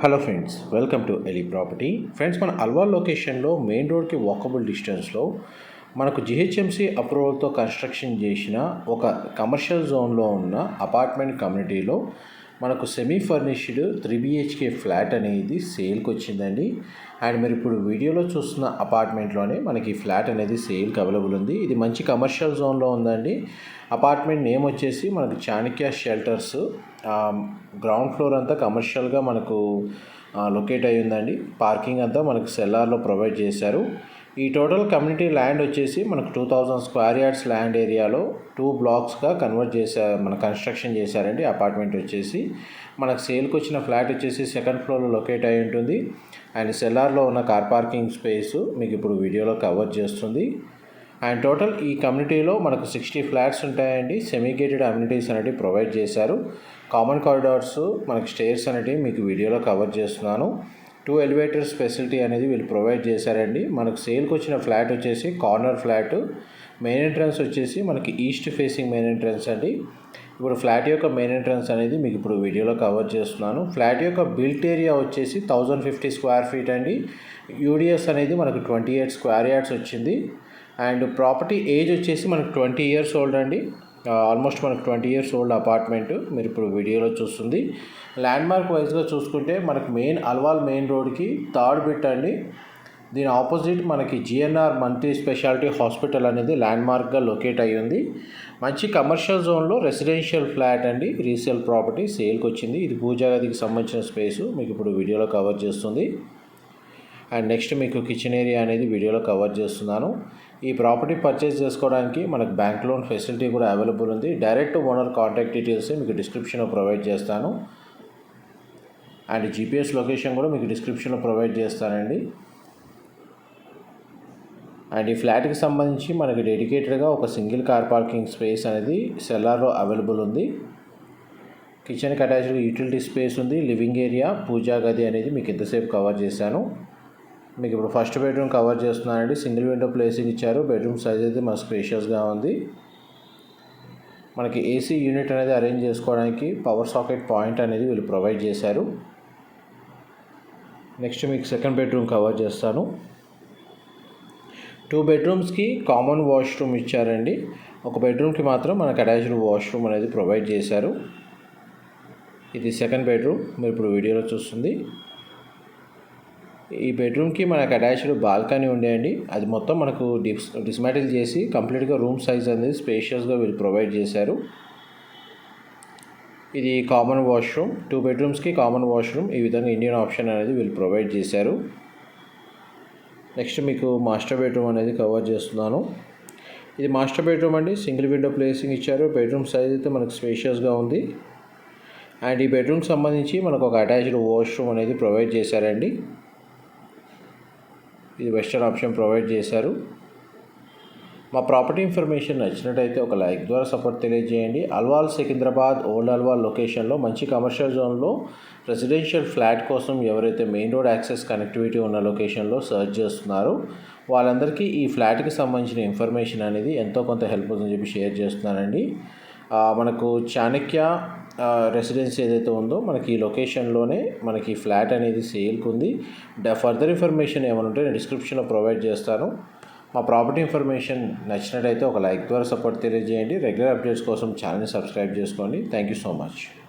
Hello friends welcome to Eli property friends మన అల్వాల్ లొకేషన్లో main రోడ్కి వాకబుల్ డిస్టెన్స్లో మనకు జిహెచ్ఎంసీ అప్రూవల్తో కన్స్ట్రక్షన్ చేసిన ఒక కమర్షియల్ జోన్లో ఉన్న అపార్ట్మెంట్ కమ్యూనిటీలో మనకు semi furnished three BHK flat అనేది సేల్కి వచ్చిందండి. అండ్ మీరు ఇప్పుడు వీడియోలో చూస్తున్న అపార్ట్మెంట్లోనే మనకి ఫ్లాట్ అనేది సేల్కి అవైలబుల్ ఉంది. ఇది మంచి కమర్షియల్ జోన్లో ఉందండి. అపార్ట్మెంట్ నేమ్ వచ్చేసి మనకు చాణక్య షెల్టర్స్ గ్రౌండ్ ఫ్లోర్ అంతా కమర్షియల్గా మనకు లొకేట్ అయి ఉందండి. పార్కింగ్ అంతా మనకు సెల్లార్లో ప్రొవైడ్ చేశారు. ఈ టోటల్ కమ్యూనిటీ ల్యాండ్ వచ్చేసి మనకు two thousand square yards land ఏరియాలో టూ బ్లాక్స్గా కన్వర్ట్ చేశారు మన కన్స్ట్రక్షన్ చేశారండి. అపార్ట్మెంట్ వచ్చేసి మనకు సేల్కి వచ్చిన ఫ్లాట్ వచ్చేసి సెకండ్ ఫ్లోర్లో లొకేట్ అయి ఉంటుంది. అండ్ సెల్లార్లో ఉన్న కార్ పార్కింగ్ స్పేస్ మీకు ఇప్పుడు వీడియోలో కవర్ చేస్తుంది. అండ్ టోటల్ ఈ కమ్యూనిటీలో మనకు సిక్స్టీ ఫ్లాట్స్ ఉంటాయండి. సెమీగేటెడ్ అమ్యూనిటీస్ అనేవి ప్రొవైడ్ చేశారు. కామన్ కారిడార్స్ మనకు స్టేర్స్ అనేవి మీకు వీడియోలో కవర్ చేస్తున్నాను. టూ ఎలివేటర్స్ ఫెసిలిటీ అనేది వీళ్ళు ప్రొవైడ్ చేశారండి. మనకు సేల్కి వచ్చిన ఫ్లాట్ వచ్చేసి కార్నర్ ఫ్లాట్. మెయిన్ ఎంట్రన్స్ వచ్చేసి మనకి ఈస్ట్ ఫేసింగ్ మెయిన్ ఎంట్రన్స్ అండి. ఇప్పుడు ఫ్లాట్ యొక్క మెయిన్ ఎంట్రన్స్ అనేది మీకు ఇప్పుడు వీడియోలో కవర్ చేస్తున్నాను. ఫ్లాట్ యొక్క బిల్ట్ ఏరియా వచ్చేసి థౌజండ్ ఫిఫ్టీ స్క్వేర్ ఫీట్ అండి. యూడిఎస్ అనేది మనకు ట్వంటీ ఎయిట్ స్క్వేర్ యార్డ్స్ వచ్చింది. అండ్ ప్రాపర్టీ ఏజ్ వచ్చేసి మనకు ట్వంటీ ఇయర్స్ ఓల్డ్ అండి. ఆల్మోస్ట్ మనకు ట్వంటీ ఇయర్స్ ఓల్డ్ అపార్ట్మెంట్ మీరు ఇప్పుడు వీడియోలో చూస్తుంది. ల్యాండ్ మార్క్ వైజ్గా చూసుకుంటే మనకు మెయిన్ అల్వాల్ మెయిన్ రోడ్కి థర్డ్ బిట్ అండి దీని ఆపోజిట్ మనకి జిఎన్ఆర్ మల్టీ స్పెషాలిటీ హాస్పిటల్ అనేది ల్యాండ్ మార్క్గా లొకేట్ అయ్యి ఉంది. మంచి కమర్షియల్ జోన్లో రెసిడెన్షియల్ ఫ్లాట్ అండి. రీసేల్ ప్రాపర్టీ సేల్కి వచ్చింది. ఇది పూజా గదికి సంబంధించిన స్పేసు మీకు ఇప్పుడు వీడియోలో కవర్ చేస్తుంది. అండ్ నెక్స్ట్ మీకు కిచెన్ ఏరియా అనేది వీడియోలో కవర్ చేస్తున్నాను. ఈ ప్రాపర్టీ పర్చేస్ చేసుకోవడానికి మనకు బ్యాంక్ లోన్ ఫెసిలిటీ కూడా అవైలబుల్ ఉంది. డైరెక్ట్ ఓనర్ కాంటాక్ట్ డీటెయిల్స్ మీకు డిస్క్రిప్షన్లో ప్రొవైడ్ చేస్తాను. అండ్ జీపీఎస్ లొకేషన్ కూడా మీకు డిస్క్రిప్షన్లో ప్రొవైడ్ చేస్తానండి. అండ్ ఈ ఫ్లాట్కి సంబంధించి మనకి డెడికేటెడ్గా ఒక సింగిల్ కార్ పార్కింగ్ స్పేస్ అనేది సెల్లార్లో అవైలబుల్ ఉంది. కిచెన్కి అటాచ్డ్ యూటిలిటీ స్పేస్ ఉంది. లివింగ్ ఏరియా పూజా గది అనేది మీకు ఎంతసేపు కవర్ చేశాను. మీకు ఇప్పుడు ఫస్ట్ బెడ్రూమ్ కవర్ చేస్తున్నానండి. సింగిల్ విండో ప్లేసింగ్ ఇచ్చారు. బెడ్రూమ్ సైజ్ అయితే మన స్పేషియస్గా ఉంది. మనకి ఏసీ యూనిట్ అనేది అరేంజ్ చేసుకోవడానికి పవర్ సాకెట్ పాయింట్ అనేది వీళ్ళు ప్రొవైడ్ చేశారు. నెక్స్ట్ మీకు సెకండ్ బెడ్రూమ్ కవర్ చేస్తాను. టూ బెడ్రూమ్స్కి కామన్ వాష్రూమ్ ఇచ్చారండి. ఒక బెడ్రూమ్కి మాత్రం మనకు అటాచ్డ్ వాష్రూమ్ అనేది ప్రొవైడ్ చేశారు. ఇది సెకండ్ బెడ్రూమ్ మీరు ఇప్పుడు వీడియోలో చూస్తుంది. ఈ బెడ్రూమ్కి మనకు అటాచ్డ్ బాల్కనీ ఉండేయండి. అది మొత్తం మనకు డిస్ డిస్మాటిల్ చేసి కంప్లీట్గా రూమ్ సైజ్ అనేది స్పేషియస్గా వీళ్ళు ప్రొవైడ్ చేశారు. ఇది కామన్ వాష్రూమ్. టూ బెడ్రూమ్స్కి కామన్ వాష్రూమ్. ఈ విధంగా ఇండియన్ ఆప్షన్ అనేది వీళ్ళు ప్రొవైడ్ చేశారు. నెక్స్ట్ మీకు మాస్టర్ బెడ్రూమ్ అనేది కవర్ చేస్తున్నాను. ఇది మాస్టర్ బెడ్రూమ్ అండి. సింగిల్ విండో ప్లేసింగ్ ఇచ్చారు. బెడ్రూమ్ సైజ్ అయితే మనకు స్పేషియస్గా ఉంది. అండ్ ఈ బెడ్రూమ్కి సంబంధించి మనకు ఒక అటాచ్డ్ వాష్రూమ్ అనేది ప్రొవైడ్ చేశారండి. ఇది వెస్టర్న్ ఆప్షన్ ప్రొవైడ్ చేశారు. మా ప్రాపర్టీ ఇన్ఫర్మేషన్ నచ్చినట్టయితే ఒక లైక్ ద్వారా సపోర్ట్ తెలియజేయండి. అల్వాల్ సికింద్రాబాద్ ఓల్డ్ అల్వాల్ లొకేషన్లో మంచి కమర్షియల్ జోన్లో రెసిడెన్షియల్ ఫ్లాట్ కోసం ఎవరైతే మెయిన్ రోడ్ యాక్సెస్ కనెక్టివిటీ ఉన్న లొకేషన్లో సర్చ్ చేస్తున్నారో వాళ్ళందరికీ ఈ ఫ్లాట్కి సంబంధించిన ఇన్ఫర్మేషన్ అనేది ఎంతో కొంత హెల్ప్ అవుతుందని చెప్పి షేర్ చేస్తున్నానండి. మనకు చాణక్య రెసిడెన్సీ ఏదైతే ఉందో మనకి ఈ లొకేషన్లోనే మనకి ఫ్లాట్ అనేది సేల్కి ఉంది ఫర్దర్ ఇన్ఫర్మేషన్ ఏమైనా ఉంటే నేను డిస్క్రిప్షన్లో ప్రొవైడ్ చేస్తాను. మా ప్రాపర్టీ ఇన్ఫర్మేషన్ నచ్చినట్టయితే ఒక లైక్ ద్వారా సపోర్ట్ తెలియజేయండి. రెగ్యులర్ అప్డేట్స్ కోసం ఛానల్ని సబ్స్క్రైబ్ చేసుకోండి. Thank you so much